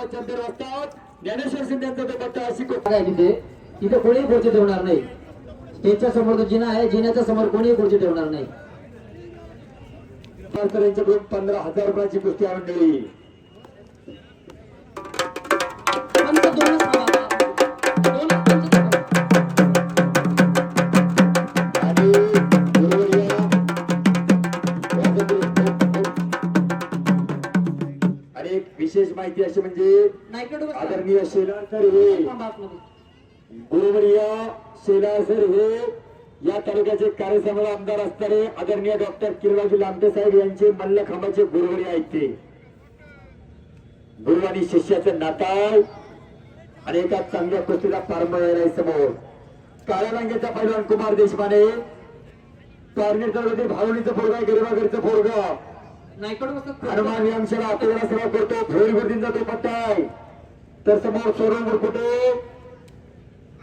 महाराज चंद्र असतात ज्ञानेश्वर शिंदेचा तो पट्टा अशी काय तिथे. तिथे कोणीही खुर्ची ठेवणार नाही. स्टेजच्या समोर जो जिना आहे जिन्याच्या समोर कोणीही खुर्ची ठेवणार नाही. तर यांच्याकडून पंधरा हजार रुपयाची कुस्ती मंडळी पंच विशेष माहिती अशी म्हणजे. आदरणीय शेलार सर हे थांबा आतमध्ये. बरोबर या शेलार सर हे या तालुक्याचे कार्यसमोर आमदार असणारे आदरणीय डॉक्टर किरवाजी लांबे साहेब यांचे मल्लखांबाचे गुरुवरी आहेत ते गुरु आणि शिष्याचं नाताळ आणि एका चांगल्या कुस्तीचा प्रारंभ आहे समोर काळ्या रंगाचा पैलवान कुमार देशपांडे पारनेर तालुक्यातील भावनीचं पोरगा गरिबागडचं पोरगा. हनुमान यांच्याला आपल्याला सराव करतो? फेरगुर्दींचा तो पट्टा आहे. तर समोर सोडून कुठे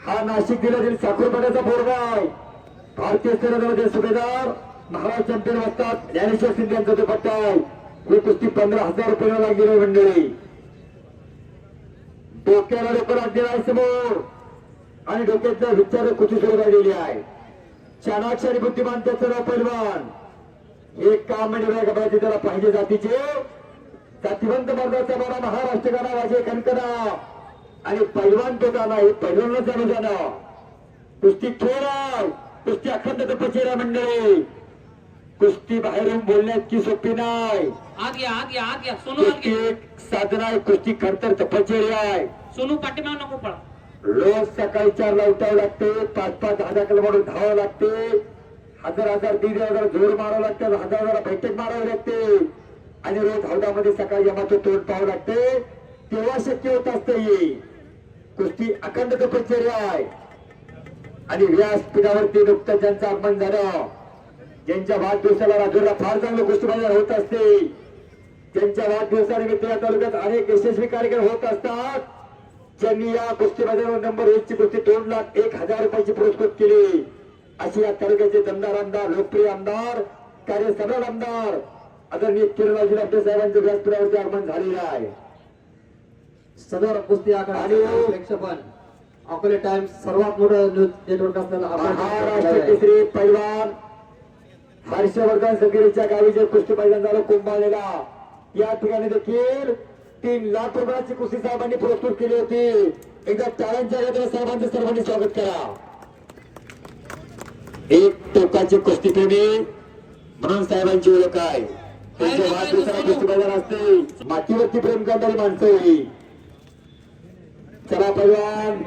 हा नाशिक जिल्ह्यातील साखरपाड्याचा पोरगा आहे. भारतीय सेनेमध्ये सुभेदार महाराज चॅम्पियन असतात. ज्ञानेश्वर सिंग यांचा तो पट्टा आहे. ही कुस्ती पंधरा हजार रुपयाला लागलेली आहे मंडळी. डोक्याला डोकं लागलेलं आहे समोर. आणि डोक्यातल्या विचार कुस्ती सुरू झालेली आहे. चाणाक्ष आणि बुद्धिमान त्याचा पैलवान. एक काम म्हणजे बघा पाहिजे त्याला पाहिजे जातीचे. जातीवंत मर्दाचा मला महाराष्ट्र गाणा वाजे कणकणा. आणि पैलवान तो गाणा हे पैलवानला चालू जाणं. कुस्ती खेळ कुस्ती अखंड तपचेरा मंडळी. कुस्ती बाहेरून बोलण्यात की सोपी नाही. आत घ्या आत घ्या आत घ्या सोनू आत कुस्ती घ्या एक साधना आहे कुस्ती खरतर तपचेरी आहे सोनू पाठीमाग नको पळा. रोज सकाळी चारला उठावं लागते पाच पाच दहा दहा किलोमीटर धावावं लागते. हजार हजार दीड हजार जोर मारावं लागतं हजार हजार बैठक मारावी लागते. आणि रोज हौदामध्ये सकाळी यमाचं तोंड पाहावं लागते. तेव्हा शक्य होत असते ही. कुस्ती अखंड तपश्चर्या आहे. आणि व्यासपीठावरती नुकतं ज्यांचं आगमन झालं ज्यांच्या वाढदिवसाला राजूरला फार चांगलं कुस्ती बाजार होत असते. त्यांच्या वाढदिवसानिमित्त या तालुक्यात अनेक यशस्वी कार्यक्रम होत असतात. ज्यांनी या कुस्ती बाजारावर नंबर एक ची कुस्ती दोन लाख एक हजार रुपयाची पुरस्कृत केली. अशी या तालुक्याचे दमदार आमदार लोकप्रिय आमदार कार्यसम्राट आमदार. आदरणीय किरणराजी डॉक्टर साहेबांच्या व्यासपीठावरती आगमन झालेलं आहे. सदर कुस्ती आखाडा प्रेक्षपण अकोले टाइम्स सर्वात मोठं न्यूज नेटवर्क असलेला महाराष्ट्र आपण केसरी पैलवान हर्षवर्धन सगिरीच्या गावी जे कुस्ती मैदान झालं कुंभाळलेला. या ठिकाणी देखील तीन लाख रुपयाची कुस्ती साहेबांनी पुरस्कृत केली होती. एकदा टाळ्यांच्या गजरात साहेबांचं सर्वांनी स्वागत करा. एक टोकाची कुस्ती प्रेमी म्हणून साहेबांची ओळख आहे. त्यांच्या वाढदिवसाला कुस्ती मैदान असते मातीवरती प्रेम करणारी माणसं ही. चला पैलवान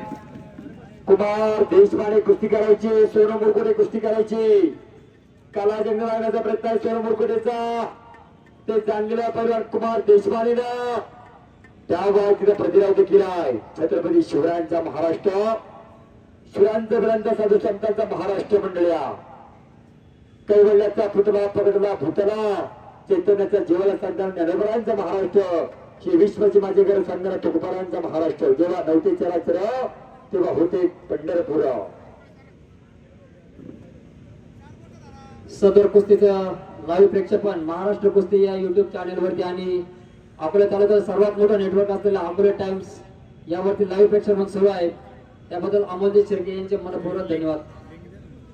कुमार देशपांडे कुस्ती करायची सोनू मुरकुटे कुस्ती करायची. कला जंगल आणण्याचा प्रयत्न आहे सोनू मुरकुटेचा. ते जाणलेला परिवार कुमार देशपांडेनं. त्या तिथं प्रतिराव देखील आहे. छत्रपती शिवरायांचा महाराष्ट्र. शिवरायांचा साधू संतांचा महाराष्ट्र मंडळ्या. कैवल्याचा पुतळा पगडला भूतला चैतन्याचा जीवाला सांगणारा ज्ञानोबरांचा महाराष्ट्र. हे विश्वची माझे घर सांगणारा तुकोबारांचा महाराष्ट्र. जेव्हा नव्हते चराचर तेव्हा होते पंढरपूर. सदर कुस्तीचं लाईव्ह प्रेक्षपण महाराष्ट्र कुस्ती या युट्यूब चॅनेलवरती आणि अकोला तालुक्यात सर्वात मोठं नेटवर्क असलेलं अकोले टाइम्स यावरती लाईव्ह प्रेक्षपण सुरू आहे. त्याबद्दल अमोलजी शिर्के यांचे मनपूर्वक धन्यवाद.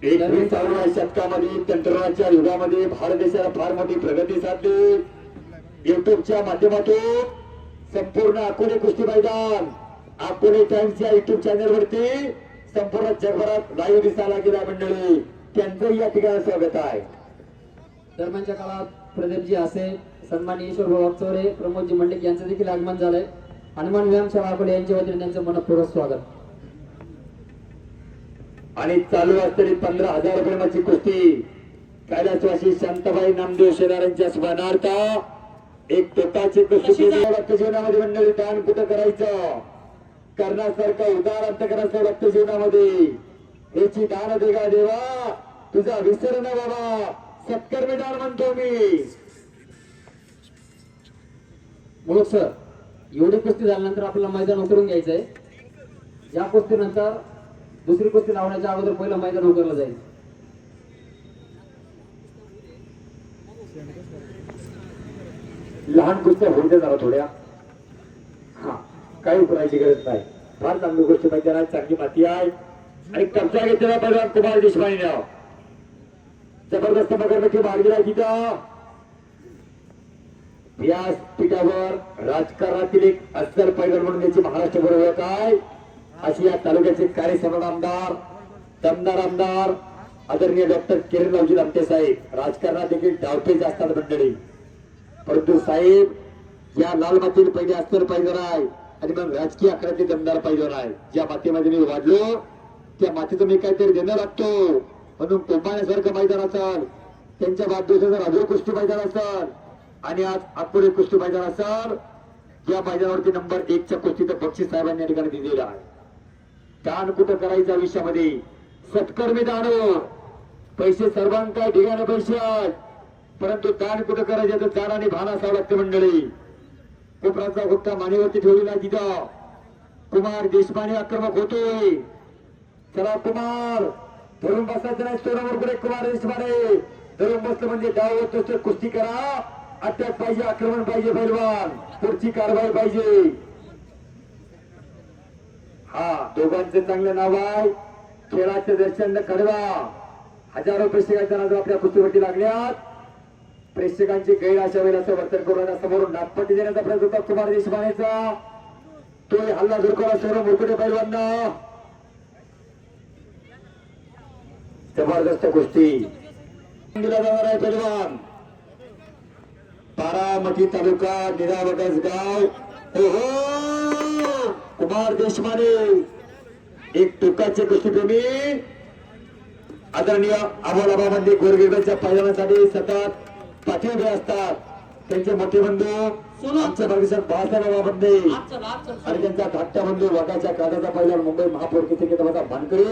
एकवीस चालू शतकामध्ये तंत्रज्ञानाच्या युगामध्ये भारत देशाला फार मोठी प्रगती साधली. युट्यूबच्या माध्यमातून संपूर्ण अकोले कुस्ती मैदान अकोले टाइम्स या युट्यूब चॅनल वरती संपूर्ण जगभरात लाईव्ह दिसायला गेला मंडळी. त्यांचंही या ठिकाणी स्वागत आहे. दरम्यानच्या काळात प्रदीपजी असे सन्माननीय ईश्वर भाऊ चोरे प्रमोदजी मंडिक यांचं देखील आगमन झालंय. हनुमान व्यायामशाळा अकोले यांच्या वतीने त्यांचं मनपूर्वक स्वागत. आणि चालू असलेली पंधरा हजार रुपयाची कुस्ती. कैलासवासी शांताबाई नामदेव शेलारांच्या स्मरणार्थ एक टोकाची कुस्ती रक्त जीवनामध्ये मंडळी दान कुठं करायचं? करण्यासारखं उदार अंतकराचं रक्त जीवनामध्ये याची दान दे का देवा. तुझा विसर न बाबा. सत्कर्मी दान म्हणतो मी. सर एवढी कुस्ती झाल्यानंतर आपल्याला मैदान उतरून घ्यायचंय. या कुस्तीनंतर दुसरी कुस्ती लावण्याच्या अगोदर पहिलं मैदान उतरलं जाईल. लहान कुस्त्या होत्या जरा थोड्या. हा काही करायची गरज नाही. फार चांगली गोष्ट मैदानात चांगली माती आहे. आणि कब्जा घेतलेला पहिला कुमार देशपांडे नाव. जबरदस्त मगरमच्छी मार्गीला तिथं व्यासपीठावर राजकारणातील एक अस्तर पैलवान म्हणून त्याची महाराष्ट्र बरोबर काय? अशी या तालुक्याचे कार्यसभा आमदार दमदार आमदार आदरणीय डॉक्टर किरण रावजी आमटे साहेब राजकारणात देखील डावपेच असतात मंडळी. परंतु साहेब या लाल मातीत पहिले अस्तर पाहिजे राय आणि मग राजकीय आखाड्यातले दमदार पाहिजे आहे ज्या मातीमध्ये मी वाढलो त्या मातीचं मी काहीतरी देणं लागतो. म्हणून कोंबाण्यासारखं मैदान असाल त्यांच्या वाढदिवसाचं राजू कुस्ती मैदान असाल आणि आज आकुडे कुस्ती मैदान असाल या मैदानावरती नंबर एकच्या कुस्तीचं बक्षीस साहेबांनी या ठिकाणी दिलेलं आहे. दान कुठं करायचं आयुष्यामध्ये सत्कर्मी दान हो. पैसे सर्वांका ठिकाणी पैसे परंतु दान कुठं करायचं तर दान आणि भान असावं लागते मंडळी. कोपराचा गुप्ता मानेवरती ठेवलेला तिथं. कुमार देशपांडे आक्रमक होतोय. चला कुमार. धरून बसायचं नाही सोनावर पुढे कुमार देशपांडे. धरून बसलं म्हणजे डाव होत कुस्ती करा. अटॅक पाहिजे आक्रमण पाहिजे पैलवान. पुढची कारवाई पाहिजे. हा दोघांचे चांगलं नाव आहे. खेळाचं दर्शन करवा हजारो प्रेक्षकांच्या नाव आपल्या कुस्तीवरती लागल्यात. प्रेक्षकांची गैर अशा वेळेला असं वर्तन करून समोरून नागपट्टी देण्याचा प्रयत्न होता. कुमार देशपांडेचा. तो हल्ला दुर्गोला सोडून मुकुटे पैलवांना. जबरदस्त कुस्ती. दिला जाणार आहे पैलवान. बारामती तालुका निरावटस गाव. ओहो! कुमार देशमाने एक टोकाचे कुस्तीप्रेमी आदरणीय अमोलाबामध्ये गोरगरिबांच्या पायदानासाठी सतत पाठीवर असतात. त्यांचे मोठे बंधू आमच्या प्रदेशात बाळासाहेब बंदे आणि त्यांचा धाकटा बंधू वाघाच्या कादाचा पहिला मुंबई महापौर किती भानकरी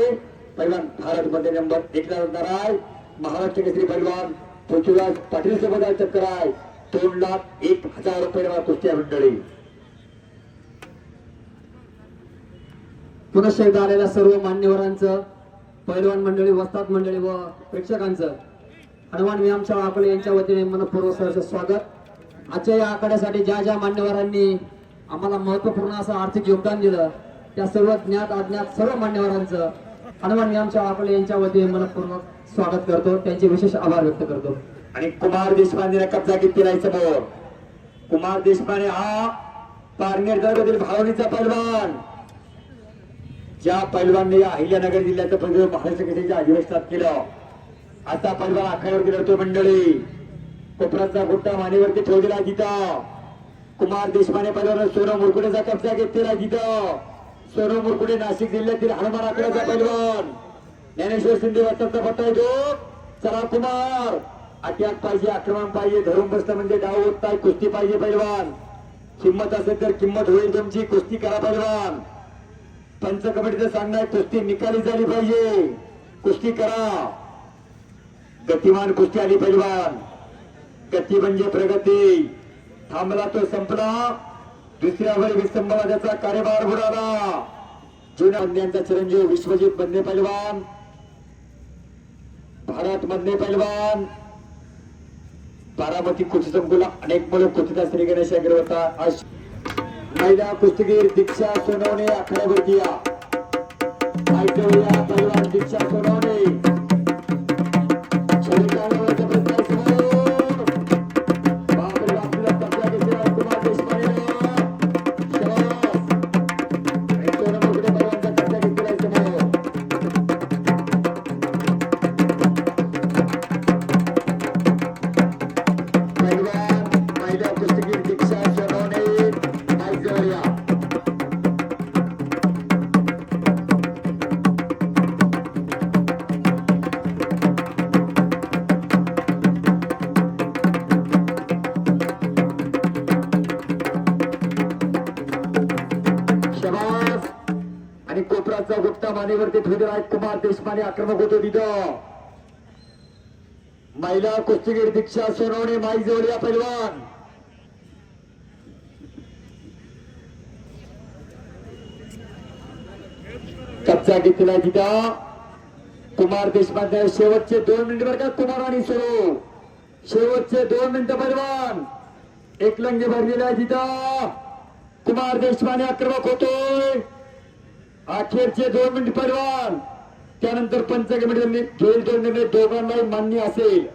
पहिलवान भारत मध्ये नंबर एक असणार आहे महाराष्ट्र केसरी पहिलवान पृथ्वीराज पाटील सोबत चक्कर आहे. दोन लाख एक हजार रुपये मंडळी. पुनश्च एकदा आलेल्या सर्व मान्यवरांचं पैलवान मंडळी वस्ताद मंडळी व प्रेक्षकांचं हनुमान व्यायामशाळा आकडे यांच्या वतीने मनपूर्वक सहर्ष स्वागत. आजच्या या आखाड्यासाठी ज्या ज्या मान्यवरांनी आम्हाला महत्त्वपूर्ण असं आर्थिक योगदान दिलं त्या सर्व ज्ञात अज्ञात सर्व मान्यवरांचं हनुमान व्यायामशाळा आकडे यांच्या वतीने मनपूर्वक स्वागत करतो. त्यांचे विशेष आभार व्यक्त करतो. आणि कुमार देशपांडेने कब्जा घेतलेला आहे समोर कुमार देशपांडे हा पारनेर तालुक्यातील भावनीचा पैलवान. ज्या पैलवानने या अहिल्यानगर जिल्ह्याचं प्रतिनिधित्व महाराष्ट्र केसरीच्या अधिवेशनात केलं आता पैलवान आखाड्यावरती लढतो मंडळी. कोपराचा गुट्टा मानेवरती ठेवलेला जिथं कुमार देशपांडे पैलवान सोनम मुरकुडेचा कब्जा घेतलेला जिथं सोनम मुरकुडे नाशिक जिल्ह्यातील हनुमान आखाड्याचा पैलवान. ज्ञानेश्वर शिंदे वाटचा पट्टा येतो चला कुमार. अटॅक पाहिजे आक्रमण पाहिजे धरून बसतं म्हणजे डाव होत नाही कुस्ती पाहिजे पैलवान. किंमत असेल तर किंमत होईल तुमची कुस्ती करा पैलवान. पंच कमिटीचं सांगणं आहे कुस्ती निकाली झाली पाहिजे. कुस्ती करा. गतिमान कुस्ती आली पहिलवान गती म्हणजे प्रगती. थांबला तो संपला. दुसऱ्या वेळी विसंबला त्याचा कार्यभार बुडाला. जुन्या बंद्यांचा चिरंजीव विश्वजित बंदे पैलवान भारत बंदे पैलवान बारामती कुस्ती संकुला अनेक मुलं कुस्तीचा श्री गणेश अग्रवता आज महिला कुस्तीगीर दीक्षा सोनवणे आखाड्यावरती या. ऐकून या दीक्षा सोनवणे. मानेवरती ठेवलेला आहे कुमार देशपांडे आक्रमक होतो तिथं. महिला कुस्तीगीर दीक्षा सोनवणे माई जवळ या पैलवान. कच्चा घेतलेला तिथं. कुमार देशपांडे शेवटचे दोन मिनिट बरं का कुमार आणि सुरू. शेवटचे दोन मिनिटं पैलवान. एक लंगे भरलेला आहे तिथं. कुमार देशपांडे आक्रमक होतोय. अखेरचे दोन मिनिट पैलवान त्यानंतर पंच कमिटीने घेईल तो निर्णय दोघांनाही मान्य असेल.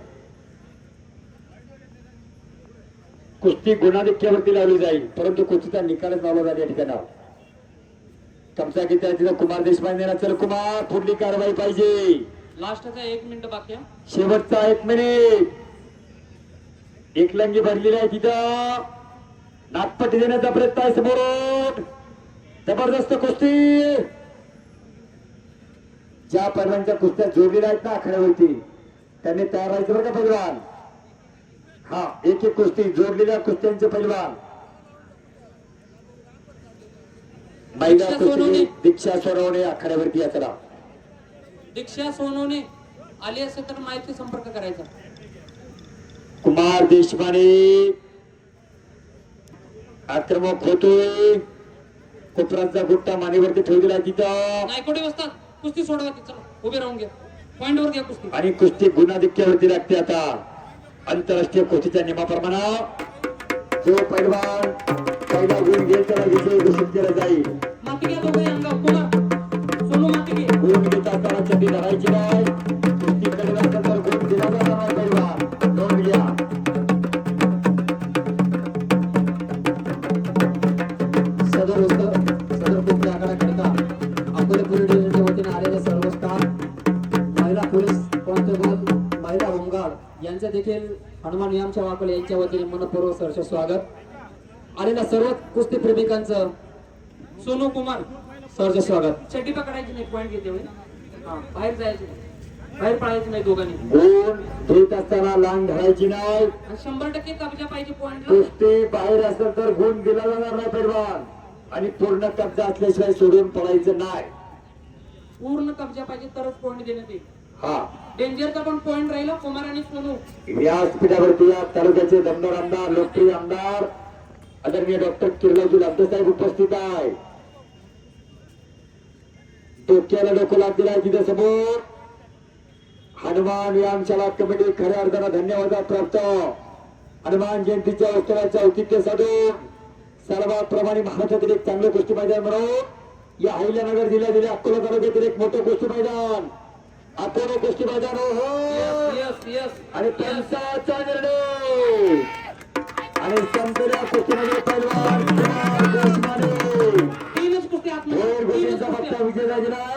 कुस्ती गुणाधिक्यावरती लावली जाईल परंतु कुस्तीचा निकालच लावला जाईल या ठिकाणावर कमसा घेतला तिथं? कुमार देशपांडे चल कुमार पुढली कारवाई पाहिजे. लास्टचा एक मिनिट बाकी शेवटचा एक मिनिट. एक लंगी भरलेली आहे तिथं. नागपट्टी देण्याचा प्रयत्न आहे समोर जबरदस्त कुस्ती! ज्या पैलवानच्या कुस्त्या जोडलेल्या आहेत ना आखाड्यावरती त्यांनी तयार राहायचं बरं का पैलवान हा एक एक कुस्ती जोडलेल्या कुस्त्यांचे पैलवान महिला दीक्षा कुस्ती. दीक्षा सोनवणे आखाड्यावरती यात्रा दीक्षा सोनवणे आली असेल तर माहिती संपर्क करायचा. कुमार देशपांडे. आक्रमक होतोय कोपरांचा गुट्टा मानेवरती ठेवलेला आहे तिथं. नायकोडे बसतात कुस्ती सोडवा ती चला. उभे राहून घ्या. पॉइंट वर घ्या कुस्ती. आणि कुस्ती गुणाधिक्यावरती लागते आता. आंतरराष्ट्रीय कुस्तीच्या नियमाप्रमाणे. जो पैलवान पहिला गुण घेईल त्याला विजय घोषित केला जाईल. होमगार्ड यांचे देखील हनुमान नियमच्या वाकले यांच्या वतीने मनपूर्वक सहर्ष स्वागत. आलेल्या सर्व कुस्ती प्रेमिकांचं सोनू कुमार सहर्ष स्वागत. चड्डी पकडायची नाही पॉइंट घेते होय. हा बाहेर जायचं नाही. बाहेर पळायचं नाही दोघांनी. गुण घेत असताना लांग धरायची नाही. आणि शंभर टक्के कब्जा पाहिजे पॉइंटला कुस्ती बाहेर असेल तर गुण दिला जाणार नाही पैलवान आणि पूर्ण कब्जा असल्याशिवाय सोडून पडायचं नाही. पूर्ण कब्जा पाहिजे तरच पॉइंट देण्यात येईल. हा. डेंजरचा पण पॉइंट राहिला कुमार आणि सोनू. व्यासपीठावरती या तालुक्याचे दमदार आमदार लोकप्रिय आमदार आदरणीय डॉक्टर किर्लोजी साहेब उपस्थित आहे. डोक्याला डोकं लाभ दिलाय तिथे समोर. हनुमान व्यायामशाला कमिटी खऱ्या अर्थानं धन्यवाद प्राप्त. हनुमान जयंतीच्या उत्सवाचं औचित्य साधून सर्वात प्रमाणे महाराष्ट्रातील एक चांगलं कुस्ती मैदान म्हणून या अहिल्यानगर जिल्ह्यातील अकोला तालुक्यातील एक मोठं कुस्ती मैदान. आपण कुस्ती बाजार हो! आणि त्यांचा निर्णय! आणि संपल्या कुस्तीमध्ये पैलवान तीनच कुस्ती विजय राजला